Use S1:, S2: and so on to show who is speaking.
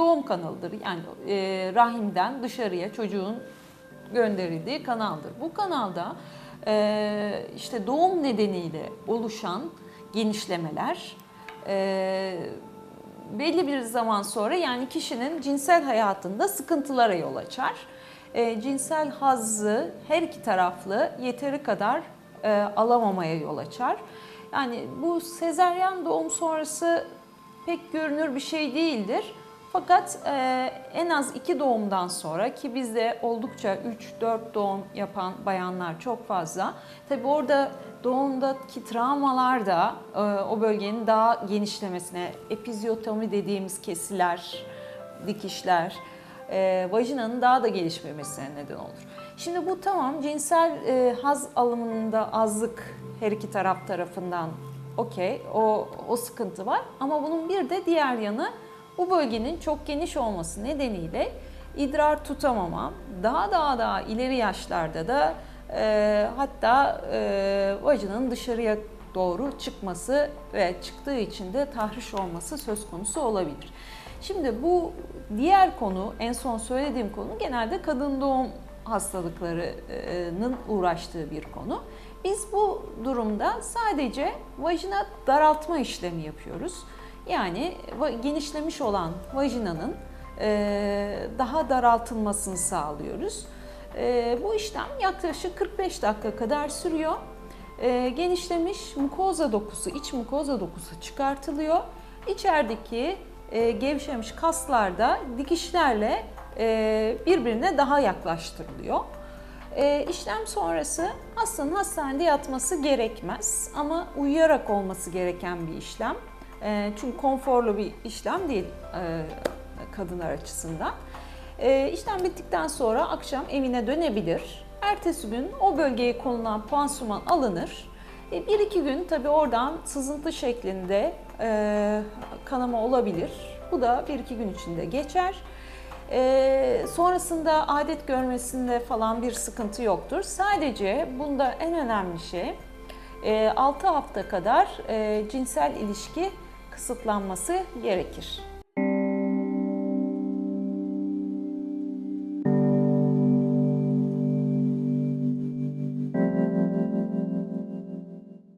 S1: doğum kanalıdır. Yani e, rahimden dışarıya çocuğun gönderildiği kanaldır. Bu kanalda e, işte doğum nedeniyle oluşan genişlemeler e, belli bir zaman sonra yani kişinin cinsel hayatında sıkıntılara yol açar. E, cinsel hazzı her iki taraflı yeteri kadar e, alamamaya yol açar. Yani bu sezeryan doğum sonrası pek görünür bir şey değildir. Fakat e, en az iki doğumdan sonra ki bizde oldukça 3-4 doğum yapan bayanlar çok fazla. Tabi orada doğumdaki travmalar da e, o bölgenin daha genişlemesine, epizyotomi dediğimiz kesiler, dikişler, e, vajinanın daha da gelişmemesine neden olur. Şimdi bu tamam cinsel e, haz alımında azlık her iki taraf tarafından okey o, o sıkıntı var ama bunun bir de diğer yanı bu bölgenin çok geniş olması nedeniyle idrar tutamama, daha daha daha ileri yaşlarda da e, hatta e, vajinanın dışarıya doğru çıkması ve çıktığı için de tahriş olması söz konusu olabilir. Şimdi bu diğer konu, en son söylediğim konu genelde kadın doğum hastalıklarının uğraştığı bir konu. Biz bu durumda sadece vajina daraltma işlemi yapıyoruz. Yani genişlemiş olan vajinanın e, daha daraltılmasını sağlıyoruz. E, Bu işlem yaklaşık 45 dakika kadar sürüyor. E, Genişlemiş mukoza dokusu, iç mukoza dokusu çıkartılıyor. İçerideki gevşemiş kaslar da dikişlerle birbirine daha yaklaştırılıyor. İşlem sonrası hastanın hastanede yatması gerekmez ama uyuyarak olması gereken bir işlem. E, çünkü konforlu bir işlem değil e, kadınlar açısından. E, işlem bittikten sonra akşam evine dönebilir. Ertesi gün o bölgeye konulan pansuman alınır. E, bir iki gün tabii oradan sızıntı şeklinde e, kanama olabilir. Bu da bir iki gün içinde geçer. Ee, sonrasında adet görmesinde falan bir sıkıntı yoktur. Sadece bunda en önemli şey 6 hafta kadar e, cinsel ilişki kısıtlanması gerekir.